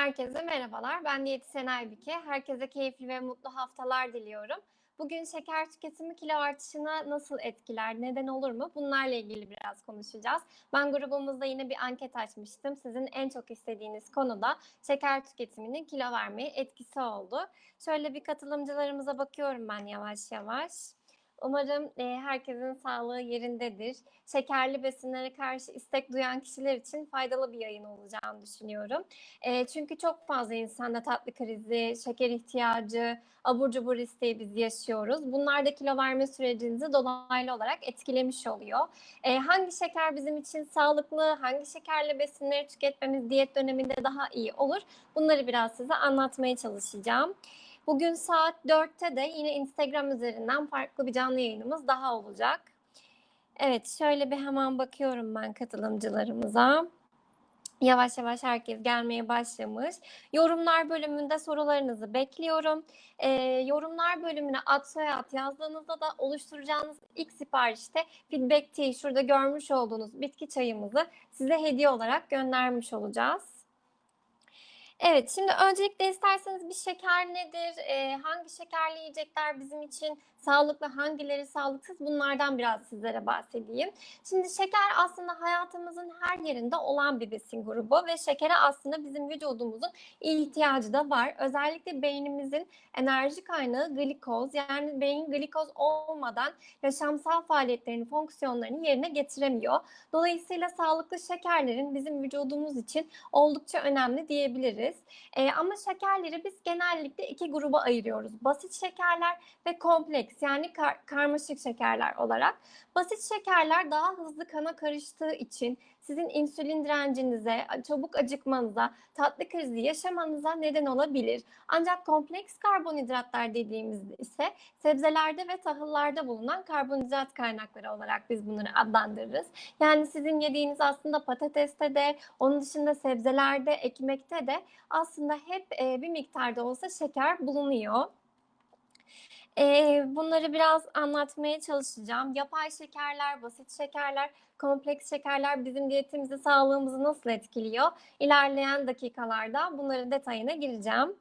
Herkese merhabalar. Ben diyetisyen Aybike. Herkese keyifli ve mutlu haftalar diliyorum. Bugün şeker tüketimi kilo artışına nasıl etkiler, neden olur mu? Bunlarla ilgili biraz konuşacağız. Ben grubumuzda yine bir anket açmıştım. Sizin en çok istediğiniz konuda şeker tüketiminin kilo vermeye etkisi oldu. Şöyle bir katılımcılarımıza bakıyorum ben yavaş yavaş. Umarım e, herkesin sağlığı yerindedir. Şekerli besinlere karşı istek duyan kişiler için faydalı bir yayın olacağını düşünüyorum. E, çünkü çok fazla insanda tatlı krizi, şeker ihtiyacı, abur cubur isteği biz yaşıyoruz. Bunlar da kilo verme sürecinizi dolaylı olarak etkilemiş oluyor. E, hangi şeker bizim için sağlıklı, hangi şekerli besinleri tüketmemiz diyet döneminde daha iyi olur? Bunları biraz size anlatmaya çalışacağım. Bugün saat 4'te de yine Instagram üzerinden farklı bir canlı yayınımız daha olacak. Evet şöyle bir hemen bakıyorum ben katılımcılarımıza. Yavaş yavaş herkes gelmeye başlamış. Yorumlar bölümünde sorularınızı bekliyorum. Ee, yorumlar bölümüne ad soyad yazdığınızda da oluşturacağınız ilk siparişte feedback tea şurada görmüş olduğunuz bitki çayımızı size hediye olarak göndermiş olacağız. Evet, şimdi öncelikle isterseniz bir şeker nedir, e, hangi şekerli yiyecekler bizim için sağlıklı, hangileri sağlıksız bunlardan biraz sizlere bahsedeyim. Şimdi şeker aslında hayatımızın her yerinde olan bir besin grubu ve şekere aslında bizim vücudumuzun ihtiyacı da var. Özellikle beynimizin enerji kaynağı glikoz yani beyin glikoz olmadan yaşamsal faaliyetlerini, fonksiyonlarını yerine getiremiyor. Dolayısıyla sağlıklı şekerlerin bizim vücudumuz için oldukça önemli diyebiliriz. E, ama şekerleri biz genellikle iki gruba ayırıyoruz. Basit şekerler ve kompleks yani kar- karmaşık şekerler olarak. Basit şekerler daha hızlı kana karıştığı için sizin insülin direncinize, çabuk acıkmanıza, tatlı krizi yaşamanıza neden olabilir. Ancak kompleks karbonhidratlar dediğimizde ise sebzelerde ve tahıllarda bulunan karbonhidrat kaynakları olarak biz bunları adlandırırız. Yani sizin yediğiniz aslında patateste de, onun dışında sebzelerde, ekmekte de aslında hep e, bir miktarda olsa şeker bulunuyor. Ee, bunları biraz anlatmaya çalışacağım. Yapay şekerler, basit şekerler, kompleks şekerler bizim diyetimizi, sağlığımızı nasıl etkiliyor? İlerleyen dakikalarda bunların detayına gireceğim.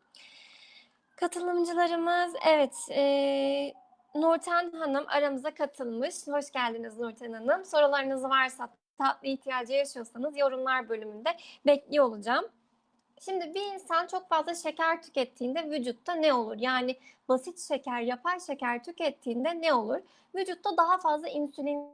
Katılımcılarımız, evet, e, Nurten Hanım aramıza katılmış. Hoş geldiniz Nurten Hanım. Sorularınız varsa, tatlı ihtiyacı yaşıyorsanız yorumlar bölümünde bekliyor olacağım. Şimdi bir insan çok fazla şeker tükettiğinde vücutta ne olur? Yani basit şeker, yapay şeker tükettiğinde ne olur? Vücutta daha fazla insülin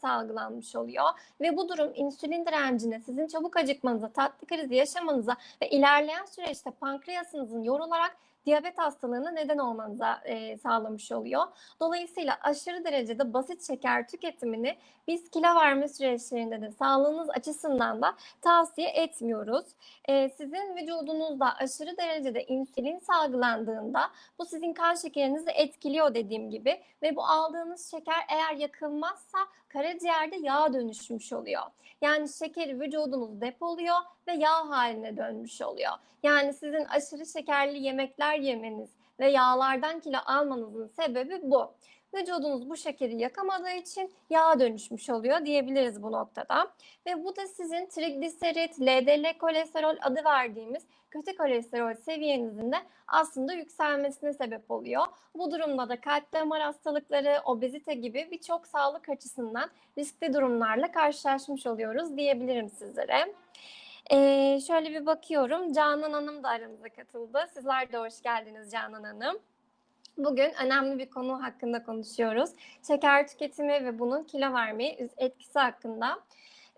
salgılanmış oluyor ve bu durum insülin direncine, sizin çabuk acıkmanıza, tatlı krizi yaşamanıza ve ilerleyen süreçte pankreasınızın yorularak diyabet hastalığına neden olmanıza e, sağlamış oluyor. Dolayısıyla aşırı derecede basit şeker tüketimini biz kilo verme süreçlerinde de sağlığınız açısından da tavsiye etmiyoruz. E, sizin vücudunuzda aşırı derecede insülin salgılandığında bu sizin kan şekerinizi etkiliyor dediğim gibi ve bu aldığınız şeker eğer yakılmazsa karaciğerde yağ dönüşmüş oluyor. Yani şekeri vücudunuz depoluyor ve yağ haline dönmüş oluyor. Yani sizin aşırı şekerli yemekler yemeniz ve yağlardan kilo almanızın sebebi bu. Vücudunuz bu şekeri yakamadığı için yağa dönüşmüş oluyor diyebiliriz bu noktada. Ve bu da sizin trigliserit, LDL kolesterol adı verdiğimiz kötü kolesterol seviyenizin de aslında yükselmesine sebep oluyor. Bu durumda da kalp damar hastalıkları, obezite gibi birçok sağlık açısından riskli durumlarla karşılaşmış oluyoruz diyebilirim sizlere. Ee, şöyle bir bakıyorum. Canan Hanım da aramıza katıldı. Sizler de hoş geldiniz Canan Hanım. Bugün önemli bir konu hakkında konuşuyoruz. Şeker tüketimi ve bunun kilo vermeye etkisi hakkında.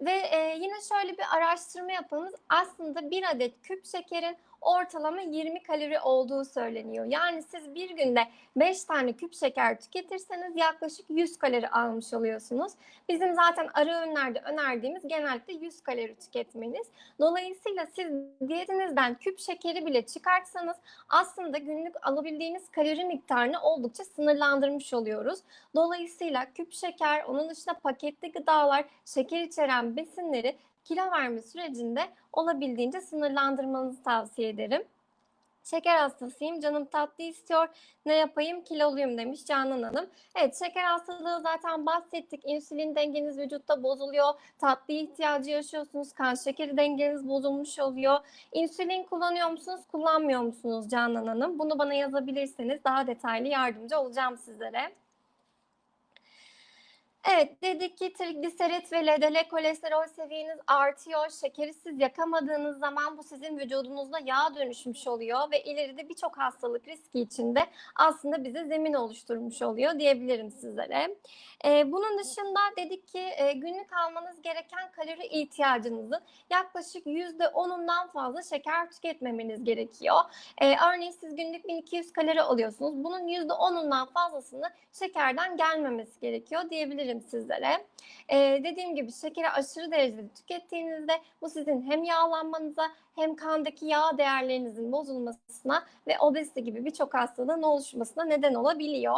Ve e, yine şöyle bir araştırma yapınız. Aslında bir adet küp şekerin ortalama 20 kalori olduğu söyleniyor. Yani siz bir günde 5 tane küp şeker tüketirseniz yaklaşık 100 kalori almış oluyorsunuz. Bizim zaten ara öğünlerde önerdiğimiz genellikle 100 kalori tüketmeniz. Dolayısıyla siz diyetinizden küp şekeri bile çıkartsanız aslında günlük alabildiğiniz kalori miktarını oldukça sınırlandırmış oluyoruz. Dolayısıyla küp şeker, onun dışında paketli gıdalar, şeker içeren besinleri kilo verme sürecinde olabildiğince sınırlandırmanızı tavsiye ederim. Şeker hastasıyım, canım tatlı istiyor. Ne yapayım? Kiloluyum demiş Canan Hanım. Evet, şeker hastalığı zaten bahsettik. İnsülin dengeniz vücutta bozuluyor. Tatlı ihtiyacı yaşıyorsunuz. Kan şekeri dengeniz bozulmuş oluyor. İnsülin kullanıyor musunuz, kullanmıyor musunuz Canan Hanım? Bunu bana yazabilirseniz daha detaylı yardımcı olacağım sizlere. Evet, dedik ki trigliserit ve LDL kolesterol seviyeniz artıyor. Şekeri siz yakamadığınız zaman bu sizin vücudunuzda yağ dönüşmüş oluyor ve ileride birçok hastalık riski içinde aslında bize zemin oluşturmuş oluyor diyebilirim sizlere. Ee, bunun dışında dedik ki e, günlük almanız gereken kalori ihtiyacınızın yaklaşık %10'undan fazla şeker tüketmemeniz gerekiyor. Ee, örneğin siz günlük 1200 kalori alıyorsunuz. Bunun %10'undan fazlasını şekerden gelmemesi gerekiyor diyebilirim sizlere. Ee, dediğim gibi şekeri aşırı derecede tükettiğinizde bu sizin hem yağlanmanıza hem kandaki yağ değerlerinizin bozulmasına ve obezite gibi birçok hastalığın oluşmasına neden olabiliyor.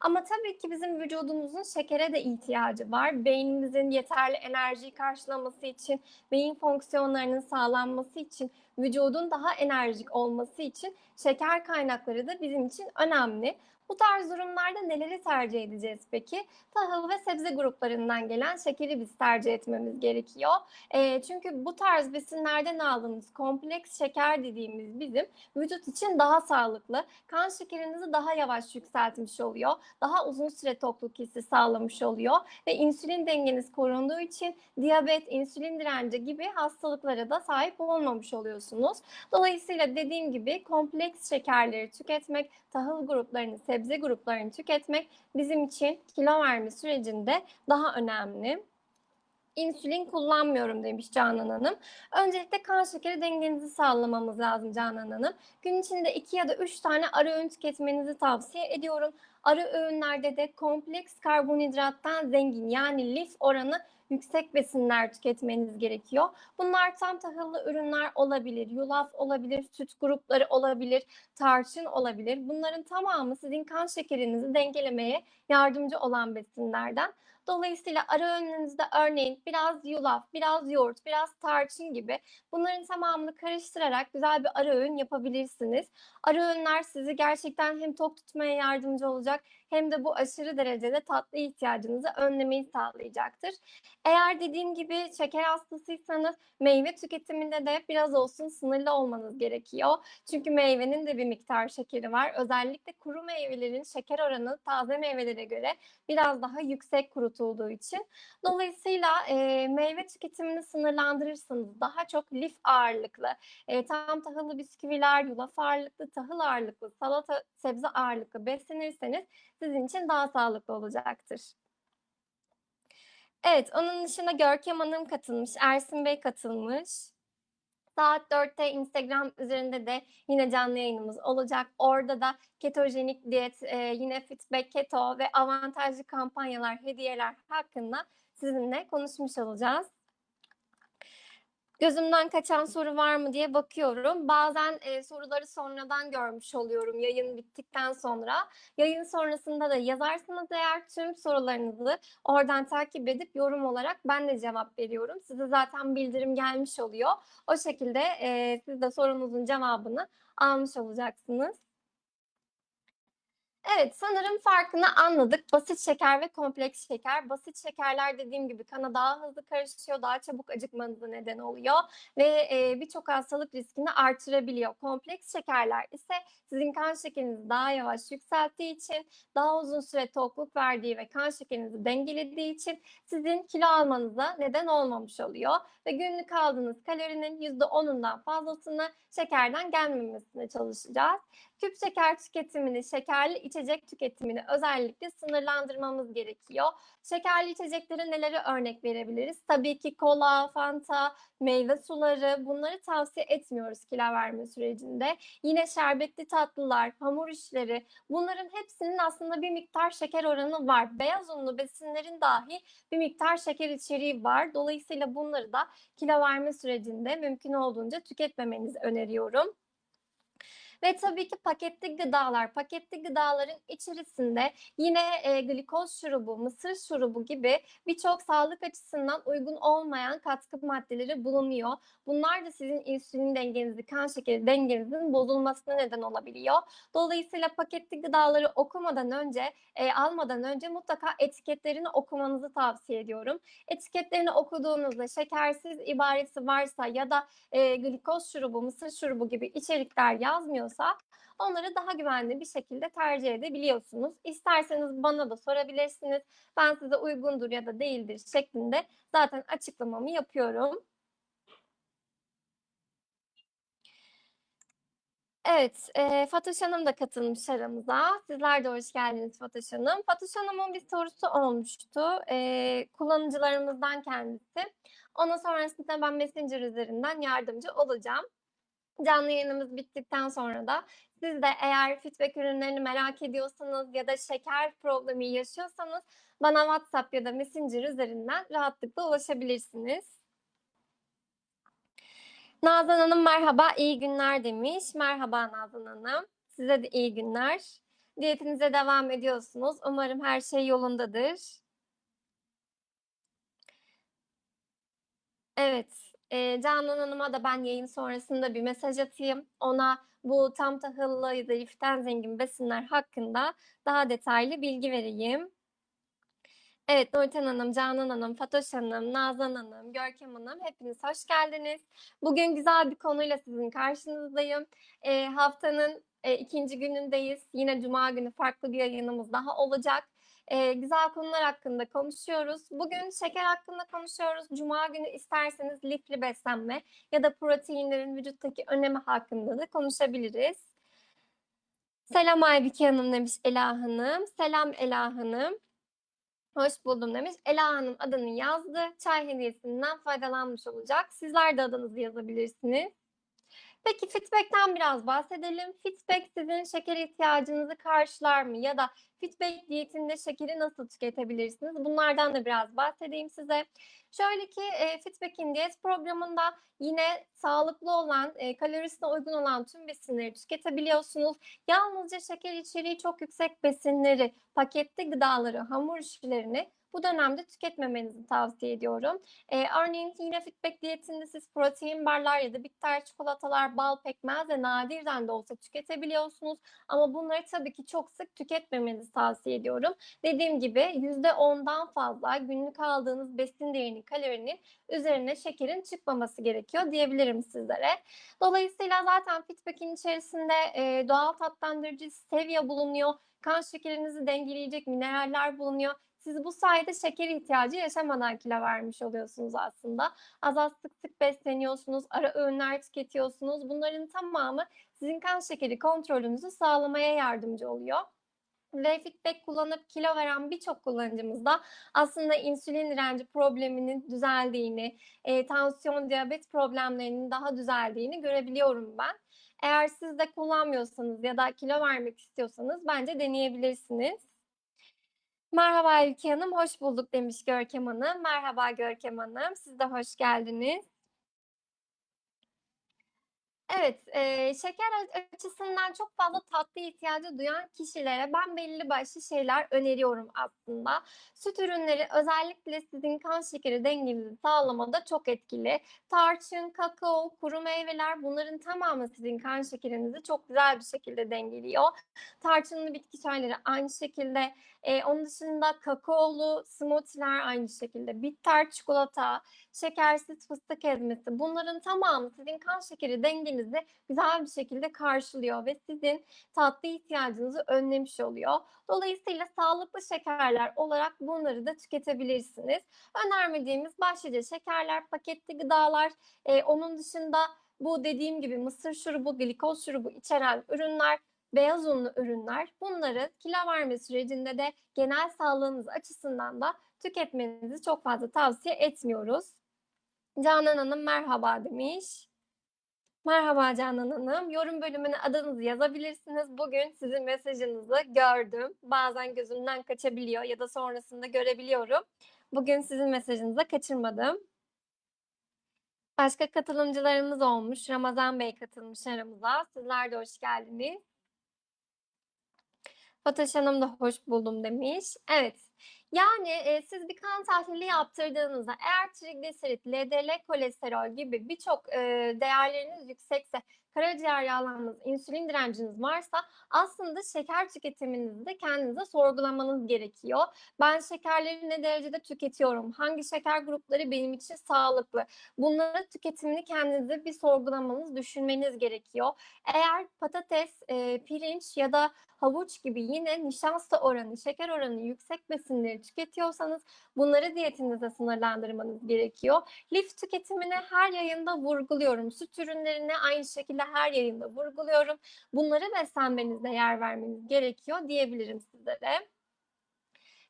Ama tabii ki bizim vücudumuzun şekere de ihtiyacı var. Beynimizin yeterli enerjiyi karşılaması için, beyin fonksiyonlarının sağlanması için, vücudun daha enerjik olması için şeker kaynakları da bizim için önemli. Bu tarz durumlarda neleri tercih edeceğiz peki? Tahıl ve sebze gruplarından gelen şekeri biz tercih etmemiz gerekiyor. E, çünkü bu tarz besinlerden aldığımız kompleks şeker dediğimiz bizim vücut için daha sağlıklı. Kan şekerinizi daha yavaş yükseltmiş oluyor. Daha uzun süre tokluk hissi sağlamış oluyor. Ve insülin dengeniz korunduğu için diyabet, insülin direnci gibi hastalıklara da sahip olmamış oluyorsunuz. Dolayısıyla dediğim gibi kompleks şekerleri tüketmek, tahıl gruplarını, sebze gruplarını tüketmek bizim için kilo verme sürecinde daha önemli. İnsülin kullanmıyorum demiş Canan Hanım. Öncelikle kan şekeri dengenizi sağlamamız lazım Canan Hanım. Gün içinde 2 ya da 3 tane ara öğün tüketmenizi tavsiye ediyorum. Ara öğünlerde de kompleks karbonhidrattan zengin yani lif oranı yüksek besinler tüketmeniz gerekiyor. Bunlar tam tahıllı ürünler olabilir, yulaf olabilir, süt grupları olabilir, tarçın olabilir. Bunların tamamı sizin kan şekerinizi dengelemeye yardımcı olan besinlerden. Dolayısıyla ara öğününüzde örneğin biraz yulaf, biraz yoğurt, biraz tarçın gibi bunların tamamını karıştırarak güzel bir ara öğün yapabilirsiniz. Ara öğünler sizi gerçekten hem tok tutmaya yardımcı olacak hem de bu aşırı derecede tatlı ihtiyacınızı önlemeyi sağlayacaktır. Eğer dediğim gibi şeker hastasıysanız meyve tüketiminde de biraz olsun sınırlı olmanız gerekiyor. Çünkü meyvenin de bir miktar şekeri var. Özellikle kuru meyvelerin şeker oranı taze meyvelere göre biraz daha yüksek kurutulduğu için. Dolayısıyla e, meyve tüketimini sınırlandırırsanız daha çok lif ağırlıklı, e, tam tahıllı bisküviler, yulaf ağırlıklı, tahıl ağırlıklı, salata, sebze ağırlıklı beslenirseniz sizin için daha sağlıklı olacaktır. Evet, onun dışında Görkem Hanım katılmış, Ersin Bey katılmış. Saat 4'te Instagram üzerinde de yine canlı yayınımız olacak. Orada da ketojenik diyet, e, yine Fitback Keto ve avantajlı kampanyalar, hediyeler hakkında sizinle konuşmuş olacağız. Gözümden kaçan soru var mı diye bakıyorum. Bazen e, soruları sonradan görmüş oluyorum yayın bittikten sonra. Yayın sonrasında da yazarsanız eğer tüm sorularınızı oradan takip edip yorum olarak ben de cevap veriyorum. Size zaten bildirim gelmiş oluyor. O şekilde e, siz de sorunuzun cevabını almış olacaksınız. Evet, sanırım farkını anladık. Basit şeker ve kompleks şeker. Basit şekerler dediğim gibi kana daha hızlı karışıyor, daha çabuk acıkmanıza neden oluyor ve e, birçok hastalık riskini artırabiliyor. Kompleks şekerler ise sizin kan şekerinizi daha yavaş yükselttiği için, daha uzun süre tokluk verdiği ve kan şekerinizi dengelediği için sizin kilo almanıza neden olmamış oluyor ve günlük aldığınız kalorinin %10'undan fazlasını şekerden gelmemesine çalışacağız. Küp şeker tüketimini, şekerli içecek tüketimini özellikle sınırlandırmamız gerekiyor. Şekerli içeceklere neleri örnek verebiliriz? Tabii ki kola, fanta, meyve suları bunları tavsiye etmiyoruz kilo verme sürecinde. Yine şerbetli tatlılar, hamur işleri bunların hepsinin aslında bir miktar şeker oranı var. Beyaz unlu besinlerin dahi bir miktar şeker içeriği var. Dolayısıyla bunları da kilo verme sürecinde mümkün olduğunca tüketmemenizi öneriyorum. Ve tabii ki paketli gıdalar. Paketli gıdaların içerisinde yine e, glikoz şurubu, mısır şurubu gibi birçok sağlık açısından uygun olmayan katkı maddeleri bulunuyor. Bunlar da sizin insülin dengenizi, kan şekeri dengenizin bozulmasına neden olabiliyor. Dolayısıyla paketli gıdaları okumadan önce, e, almadan önce mutlaka etiketlerini okumanızı tavsiye ediyorum. Etiketlerini okuduğunuzda şekersiz ibaresi varsa ya da e, glikoz şurubu, mısır şurubu gibi içerikler yazmıyorsa onları daha güvenli bir şekilde tercih edebiliyorsunuz. İsterseniz bana da sorabilirsiniz. Ben size uygundur ya da değildir şeklinde zaten açıklamamı yapıyorum. Evet, e, Fatoş Hanım da katılmış aramıza. Sizler de hoş geldiniz Fatoş Hanım. Fatoş Hanım'ın bir sorusu olmuştu. E, kullanıcılarımızdan kendisi. Ona sonrasında ben Messenger üzerinden yardımcı olacağım. Canlı yayınımız bittikten sonra da siz de eğer feedback ürünlerini merak ediyorsanız ya da şeker problemi yaşıyorsanız bana WhatsApp ya da Messenger üzerinden rahatlıkla ulaşabilirsiniz. Nazan Hanım merhaba, iyi günler demiş. Merhaba Nazan Hanım. Size de iyi günler. Diyetinize devam ediyorsunuz. Umarım her şey yolundadır. Evet, e, Canan Hanım'a da ben yayın sonrasında bir mesaj atayım. Ona bu tam tahıllı liften zengin besinler hakkında daha detaylı bilgi vereyim. Evet Nurten Hanım, Canan Hanım, Fatoş Hanım, Nazan Hanım, Görkem Hanım hepiniz hoş geldiniz. Bugün güzel bir konuyla sizin karşınızdayım. E, haftanın e, ikinci günündeyiz. Yine Cuma günü farklı bir yayınımız daha olacak. E, güzel konular hakkında konuşuyoruz. Bugün şeker hakkında konuşuyoruz. Cuma günü isterseniz lifli beslenme ya da proteinlerin vücuttaki önemi hakkında da konuşabiliriz. Selam Aybike Hanım demiş Ela Hanım. Selam Ela Hanım. Hoş buldum demiş. Ela Hanım adını yazdı. Çay hediyesinden faydalanmış olacak. Sizler de adınızı yazabilirsiniz. Peki feedback'ten biraz bahsedelim. Feedback sizin şeker ihtiyacınızı karşılar mı? Ya da feedback diyetinde şekeri nasıl tüketebilirsiniz? Bunlardan da biraz bahsedeyim size. Şöyle ki e, Fitback'in diyet programında yine sağlıklı olan, e, kalorisine uygun olan tüm besinleri tüketebiliyorsunuz. Yalnızca şeker içeriği çok yüksek besinleri, paketli gıdaları, hamur işlerini bu dönemde tüketmemenizi tavsiye ediyorum. Ee, örneğin yine feedback diyetinde siz protein barlar ya da bitter çikolatalar, bal, pekmez ve nadirden de olsa tüketebiliyorsunuz. Ama bunları tabii ki çok sık tüketmemenizi tavsiye ediyorum. Dediğim gibi %10'dan fazla günlük aldığınız besin değerinin kalorinin üzerine şekerin çıkmaması gerekiyor diyebilirim sizlere. Dolayısıyla zaten feedback'in içerisinde e, doğal tatlandırıcı stevia bulunuyor. Kan şekerinizi dengeleyecek mineraller bulunuyor. Siz bu sayede şeker ihtiyacı yaşamadan kilo vermiş oluyorsunuz aslında. Az az sık sık besleniyorsunuz, ara öğünler tüketiyorsunuz. Bunların tamamı sizin kan şekeri kontrolünüzü sağlamaya yardımcı oluyor ve feedback kullanıp kilo veren birçok kullanıcımız da aslında insülin direnci probleminin düzeldiğini, e, tansiyon, diyabet problemlerinin daha düzeldiğini görebiliyorum ben. Eğer siz de kullanmıyorsanız ya da kilo vermek istiyorsanız bence deneyebilirsiniz. Merhaba Ülke Hanım, hoş bulduk demiş Görkem Hanım. Merhaba Görkem Hanım, siz de hoş geldiniz. Evet, eee, şeker açısından çok fazla tatlı ihtiyacı duyan kişilere ben belli başlı şeyler öneriyorum aslında. Süt ürünleri özellikle sizin kan şekeri dengenizi sağlamada çok etkili. Tarçın, kakao, kuru meyveler bunların tamamı sizin kan şekerinizi çok güzel bir şekilde dengeliyor. Tarçınlı bitki çayları aynı şekilde. Eee, onun dışında kakaolu smoothie'ler aynı şekilde. Bitter çikolata, şekersiz fıstık ezmesi bunların tamamı sizin kan şekeri dengenizi güzel bir şekilde karşılıyor ve sizin tatlı ihtiyacınızı önlemiş oluyor. Dolayısıyla sağlıklı şekerler olarak bunları da tüketebilirsiniz. Önermediğimiz başlıca şekerler, paketli gıdalar, e, onun dışında bu dediğim gibi mısır şurubu, glikoz şurubu içeren ürünler, beyaz unlu ürünler bunları kilo verme sürecinde de genel sağlığınız açısından da tüketmenizi çok fazla tavsiye etmiyoruz. Canan Hanım merhaba demiş. Merhaba Canan Hanım. Yorum bölümüne adınızı yazabilirsiniz. Bugün sizin mesajınızı gördüm. Bazen gözümden kaçabiliyor ya da sonrasında görebiliyorum. Bugün sizin mesajınızı kaçırmadım. Başka katılımcılarımız olmuş. Ramazan Bey katılmış aramıza. Sizler de hoş geldiniz. Fatoş Hanım da hoş buldum demiş. Evet. Yani e, siz bir kan tahlili yaptırdığınızda eğer trigliserit, LDL kolesterol gibi birçok e, değerleriniz yüksekse, karaciğer yağlanmanız, insülin direnciniz varsa aslında şeker tüketiminizi de kendinize sorgulamanız gerekiyor. Ben şekerleri ne derecede tüketiyorum? Hangi şeker grupları benim için sağlıklı? Bunları tüketimini kendinize bir sorgulamanız, düşünmeniz gerekiyor. Eğer patates, e, pirinç ya da havuç gibi yine nişasta oranı, şeker oranı yüksek besinleri tüketiyorsanız bunları diyetinize sınırlandırmanız gerekiyor. Lif tüketimini her yayında vurguluyorum. Süt ürünlerine aynı şekilde her yayında vurguluyorum. Bunları beslenmenizde yer vermeniz gerekiyor diyebilirim sizlere.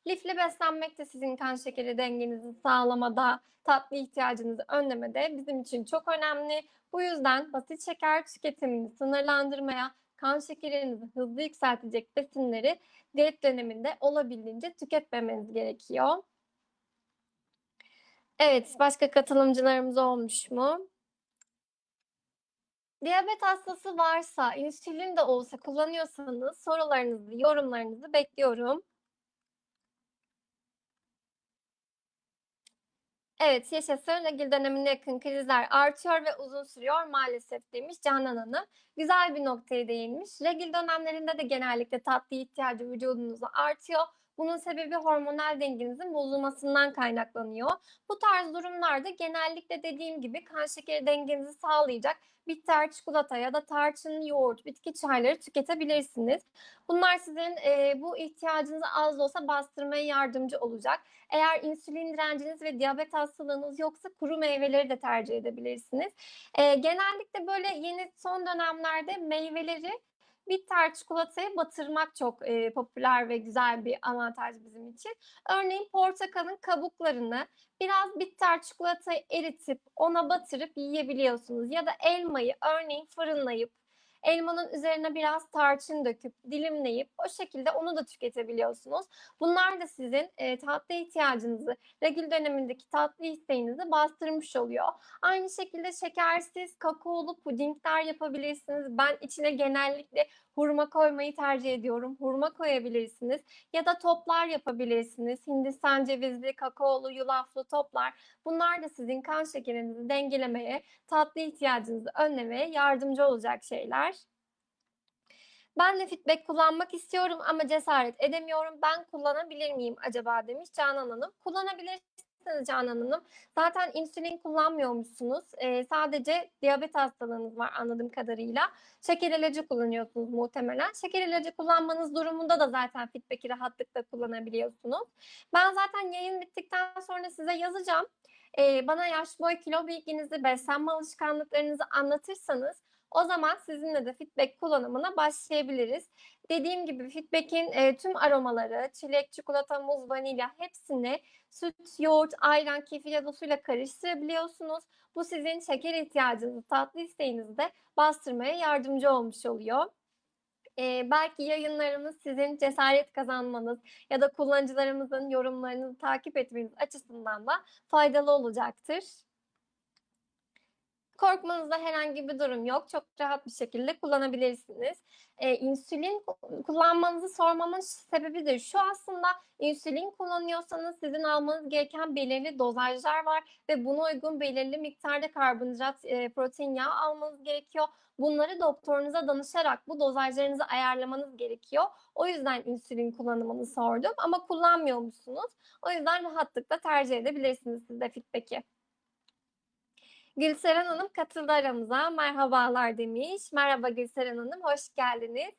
Lifli beslenmek de sizin kan şekeri dengenizi sağlamada, tatlı ihtiyacınızı önlemede bizim için çok önemli. Bu yüzden basit şeker tüketimini sınırlandırmaya, kan şekerinizi hızlı yükseltecek besinleri diyet döneminde olabildiğince tüketmemeniz gerekiyor. Evet, başka katılımcılarımız olmuş mu? Diyabet hastası varsa, insülin de olsa kullanıyorsanız sorularınızı, yorumlarınızı bekliyorum. Evet, yaşasın. Regil dönemine yakın krizler artıyor ve uzun sürüyor maalesef demiş Canan Hanım. Güzel bir noktaya değinmiş. Regil dönemlerinde de genellikle tatlı ihtiyacı vücudunuzda artıyor. Bunun sebebi hormonal dengenizin bozulmasından kaynaklanıyor. Bu tarz durumlarda genellikle dediğim gibi kan şekeri dengenizi sağlayacak bitter çikolata ya da tarçın yoğurt, bitki çayları tüketebilirsiniz. Bunlar sizin e, bu ihtiyacınızı az da olsa bastırmaya yardımcı olacak. Eğer insülin direnciniz ve diyabet hastalığınız yoksa kuru meyveleri de tercih edebilirsiniz. E, genellikle böyle yeni son dönemlerde meyveleri bitter çikolataya batırmak çok e, popüler ve güzel bir avantaj bizim için. Örneğin portakalın kabuklarını biraz bitter çikolatayı eritip ona batırıp yiyebiliyorsunuz. Ya da elmayı örneğin fırınlayıp Elmanın üzerine biraz tarçın döküp dilimleyip o şekilde onu da tüketebiliyorsunuz. Bunlar da sizin e, tatlı ihtiyacınızı, regül dönemindeki tatlı isteğinizi bastırmış oluyor. Aynı şekilde şekersiz kakaolu pudingler yapabilirsiniz. Ben içine genellikle hurma koymayı tercih ediyorum. Hurma koyabilirsiniz ya da toplar yapabilirsiniz. Hindistan cevizli, kakaolu, yulaflı toplar. Bunlar da sizin kan şekerinizi dengelemeye, tatlı ihtiyacınızı önlemeye yardımcı olacak şeyler. Ben de feedback kullanmak istiyorum ama cesaret edemiyorum. Ben kullanabilir miyim acaba demiş Canan Hanım. Kullanabilirsiniz Canan Hanım. Zaten insülin kullanmıyormuşsunuz. Ee, sadece diyabet hastalığınız var anladığım kadarıyla. Şeker ilacı kullanıyorsunuz muhtemelen. Şeker ilacı kullanmanız durumunda da zaten feedback'i rahatlıkla kullanabiliyorsunuz. Ben zaten yayın bittikten sonra size yazacağım. Ee, bana yaş boy kilo bilginizi, beslenme alışkanlıklarınızı anlatırsanız o zaman sizinle de feedback kullanımına başlayabiliriz. Dediğim gibi feedback'in e, tüm aromaları, çilek, çikolata, muz, vanilya hepsini süt, yoğurt, ayran, kefir ya da suyla karıştırabiliyorsunuz. Bu sizin şeker ihtiyacınızı, tatlı isteğinizi de bastırmaya yardımcı olmuş oluyor. Ee, belki yayınlarımız sizin cesaret kazanmanız ya da kullanıcılarımızın yorumlarını takip etmeniz açısından da faydalı olacaktır. Korkmanızda herhangi bir durum yok. Çok rahat bir şekilde kullanabilirsiniz. Ee, insülin kullanmanızı sormamın sebebi de şu aslında insülin kullanıyorsanız sizin almanız gereken belirli dozajlar var ve buna uygun belirli miktarda karbonhidrat, e, protein, yağ almanız gerekiyor. Bunları doktorunuza danışarak bu dozajlarınızı ayarlamanız gerekiyor. O yüzden insülin kullanımını sordum ama kullanmıyor musunuz? O yüzden rahatlıkla tercih edebilirsiniz siz de feedback'i. Gülseren Hanım katıldı aramıza. Merhabalar demiş. Merhaba Gülseren Hanım, hoş geldiniz.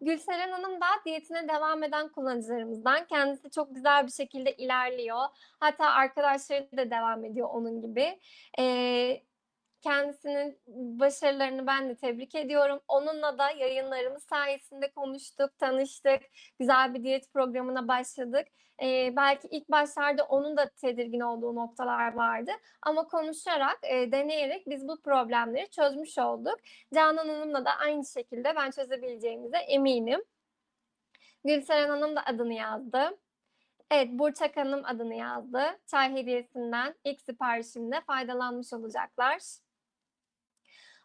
Gülseren Hanım da diyetine devam eden kullanıcılarımızdan. Kendisi çok güzel bir şekilde ilerliyor. Hatta arkadaşları da devam ediyor onun gibi. Ee, Kendisinin başarılarını ben de tebrik ediyorum. Onunla da yayınlarımız sayesinde konuştuk, tanıştık. Güzel bir diyet programına başladık. Ee, belki ilk başlarda onun da tedirgin olduğu noktalar vardı. Ama konuşarak, e, deneyerek biz bu problemleri çözmüş olduk. Canan Hanım'la da aynı şekilde ben çözebileceğimize eminim. Gülseren Hanım da adını yazdı. Evet, Burçak Hanım adını yazdı. Çay hediyesinden ilk siparişimde faydalanmış olacaklar.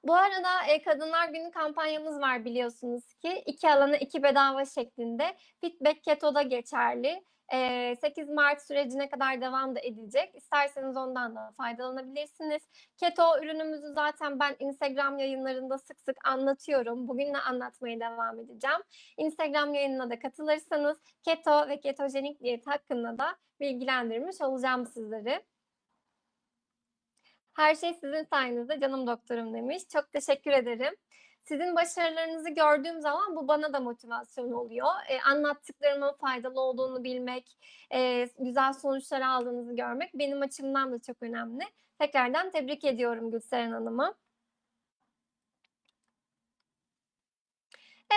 Bu arada e, Kadınlar Günü kampanyamız var biliyorsunuz ki. iki alana iki bedava şeklinde. Feedback Keto'da geçerli. E, 8 Mart sürecine kadar devam da edecek. İsterseniz ondan da faydalanabilirsiniz. Keto ürünümüzü zaten ben Instagram yayınlarında sık sık anlatıyorum. Bugün de anlatmaya devam edeceğim. Instagram yayınına da katılırsanız keto ve ketojenik diyet hakkında da bilgilendirmiş olacağım sizleri. Her şey sizin sayenizde canım doktorum demiş. Çok teşekkür ederim. Sizin başarılarınızı gördüğüm zaman bu bana da motivasyon oluyor. E, anlattıklarımın faydalı olduğunu bilmek, e, güzel sonuçlar aldığınızı görmek benim açımdan da çok önemli. Tekrardan tebrik ediyorum Gülseren Hanım'ı.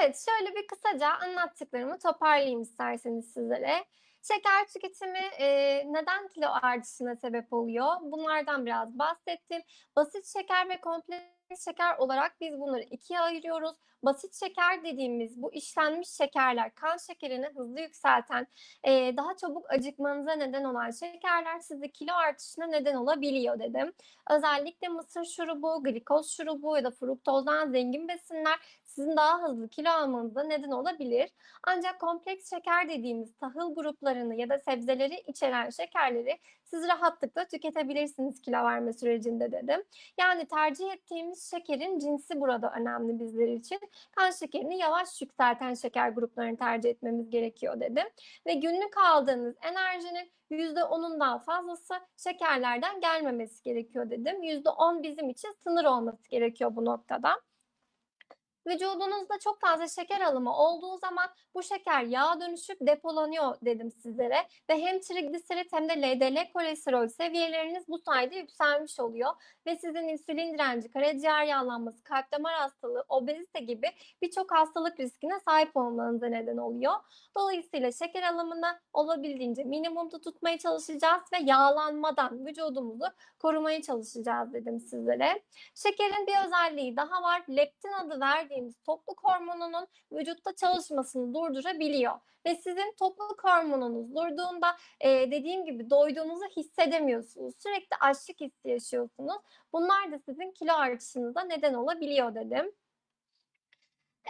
Evet, şöyle bir kısaca anlattıklarımı toparlayayım isterseniz sizlere. Şeker tüketimi e, neden kilo artışına sebep oluyor? Bunlardan biraz bahsettim. Basit şeker ve kompleks şeker olarak biz bunları ikiye ayırıyoruz. Basit şeker dediğimiz bu işlenmiş şekerler kan şekerini hızlı yükselten, e, daha çabuk acıkmanıza neden olan şekerler size kilo artışına neden olabiliyor dedim. Özellikle mısır şurubu, glikoz şurubu ya da fruktozdan zengin besinler sizin daha hızlı kilo almanıza neden olabilir. Ancak kompleks şeker dediğimiz tahıl gruplarını ya da sebzeleri içeren şekerleri siz rahatlıkla tüketebilirsiniz kilo verme sürecinde dedim. Yani tercih ettiğimiz şekerin cinsi burada önemli bizler için. Kan şekerini yavaş yükselten şeker gruplarını tercih etmemiz gerekiyor dedim. Ve günlük aldığınız enerjinin %10'undan fazlası şekerlerden gelmemesi gerekiyor dedim. %10 bizim için sınır olması gerekiyor bu noktada. Vücudunuzda çok fazla şeker alımı olduğu zaman bu şeker yağa dönüşüp depolanıyor dedim sizlere ve hem trigliserit hem de LDL kolesterol seviyeleriniz bu sayede yükselmiş oluyor ve sizin insülin direnci, karaciğer yağlanması, kalp damar hastalığı, obezite gibi birçok hastalık riskine sahip olmanıza neden oluyor. Dolayısıyla şeker alımını olabildiğince minimumda tutmaya çalışacağız ve yağlanmadan vücudumuzu korumaya çalışacağız dedim sizlere. Şekerin bir özelliği daha var. Leptin adı verdiğimiz tokluk hormonunun vücutta çalışmasını durdurabiliyor. Ve sizin tokluk hormonunuz durduğunda e, dediğim gibi doyduğunuzu hissedemiyorsunuz. Sürekli açlık hissi yaşıyorsunuz. Bunlar da sizin kilo artışınıza neden olabiliyor dedim.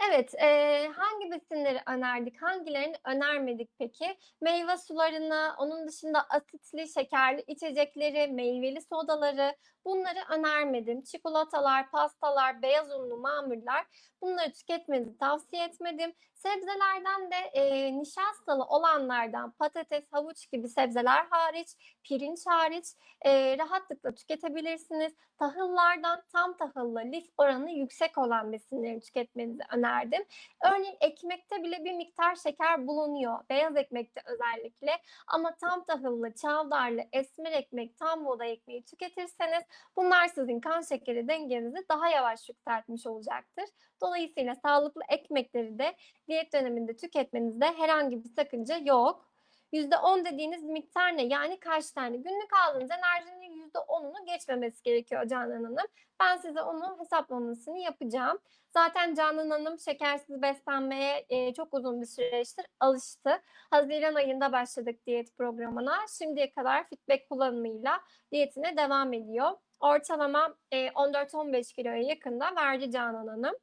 Evet, eee, hangi besinleri önerdik, hangilerini önermedik peki? Meyve sularını, onun dışında asitli, şekerli içecekleri, meyveli sodaları bunları önermedim. Çikolatalar, pastalar, beyaz unlu mamuller bunları tüketmenizi tavsiye etmedim. Sebzelerden de eee, nişastalı olanlardan patates, havuç gibi sebzeler hariç, pirinç hariç eee, rahatlıkla tüketebilirsiniz. Tahıllardan tam tahıllı, lif oranı yüksek olan besinleri tüketmenizi önerdim. Örneğin ekmekte bile bir miktar şeker bulunuyor. Beyaz ekmekte özellikle. Ama tam tahıllı, çavdarlı, esmer ekmek, tam buğday ekmeği tüketirseniz bunlar sizin kan şekeri dengenizi daha yavaş yükseltmiş olacaktır. Dolayısıyla sağlıklı ekmekleri de diyet döneminde tüketmenizde herhangi bir sakınca yok. %10 dediğiniz miktar ne? Yani kaç tane? Günlük aldığınız enerjinin %10'unu geçmemesi gerekiyor Canan Hanım. Ben size onun hesaplamasını yapacağım. Zaten Canan Hanım şekersiz beslenmeye e, çok uzun bir süreçtir alıştı. Haziran ayında başladık diyet programına. Şimdiye kadar feedback kullanımıyla diyetine devam ediyor. Ortalama e, 14-15 kiloya yakında verdi Canan Hanım.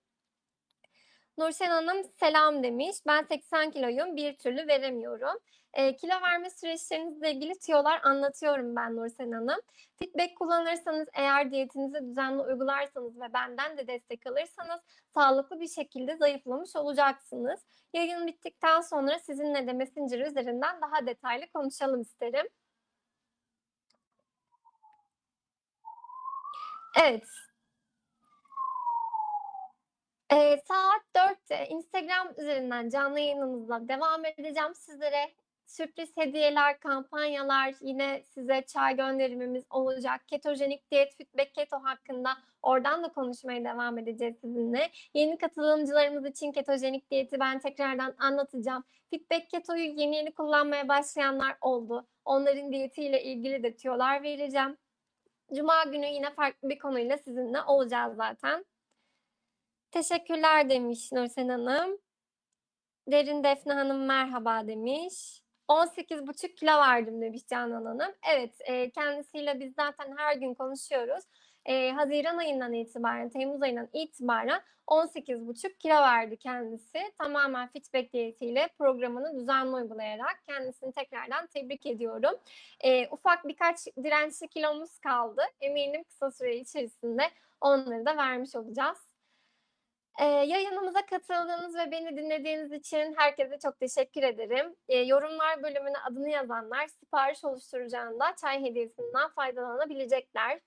Nurşen Hanım selam demiş. Ben 80 kiloyum bir türlü veremiyorum. E, kilo verme süreçlerinizle ilgili tiyolar anlatıyorum ben Nursen Hanım. Feedback kullanırsanız eğer diyetinizi düzenli uygularsanız ve benden de destek alırsanız sağlıklı bir şekilde zayıflamış olacaksınız. Yayın bittikten sonra sizinle de Messenger üzerinden daha detaylı konuşalım isterim. Evet, Eee, saat 4'te Instagram üzerinden canlı yayınımızla devam edeceğim. Sizlere sürpriz hediyeler, kampanyalar, yine size çay gönderimimiz olacak. Ketojenik diyet, feedback keto hakkında oradan da konuşmaya devam edeceğiz sizinle. Yeni katılımcılarımız için ketojenik diyeti ben tekrardan anlatacağım. Feedback ketoyu yeni yeni kullanmaya başlayanlar oldu. Onların diyetiyle ilgili de tüyolar vereceğim. Cuma günü yine farklı bir konuyla sizinle olacağız zaten. Teşekkürler demiş Nursen Hanım. Derin Defne Hanım merhaba demiş. 18,5 kilo verdim demiş Canan Hanım. Evet, eee, kendisiyle biz zaten her gün konuşuyoruz. Eee, haziran ayından itibaren, temmuz ayından itibaren 18,5 kilo verdi kendisi. Tamamen Fitback diyetiyle programını düzenli uygulayarak kendisini tekrardan tebrik ediyorum. Eee, ufak birkaç dirençli kilomuz kaldı. Eminim kısa süre içerisinde onları da vermiş olacağız. Eee, yayınımıza katıldığınız ve beni dinlediğiniz için herkese çok teşekkür ederim. Eee, yorumlar bölümüne adını yazanlar sipariş oluşturacağında çay hediyesinden faydalanabilecekler.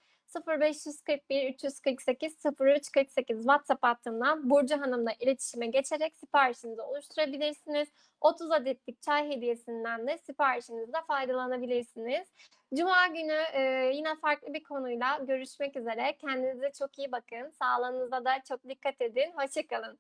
0541 348 0348 WhatsApp hattından Burcu Hanım'la iletişime geçerek siparişinizi oluşturabilirsiniz. 30 adetlik çay hediyesinden de siparişinizde faydalanabilirsiniz. Cuma günü eee, yine farklı bir konuyla görüşmek üzere. Kendinize çok iyi bakın. Sağlığınıza da çok dikkat edin. Hoşça kalın.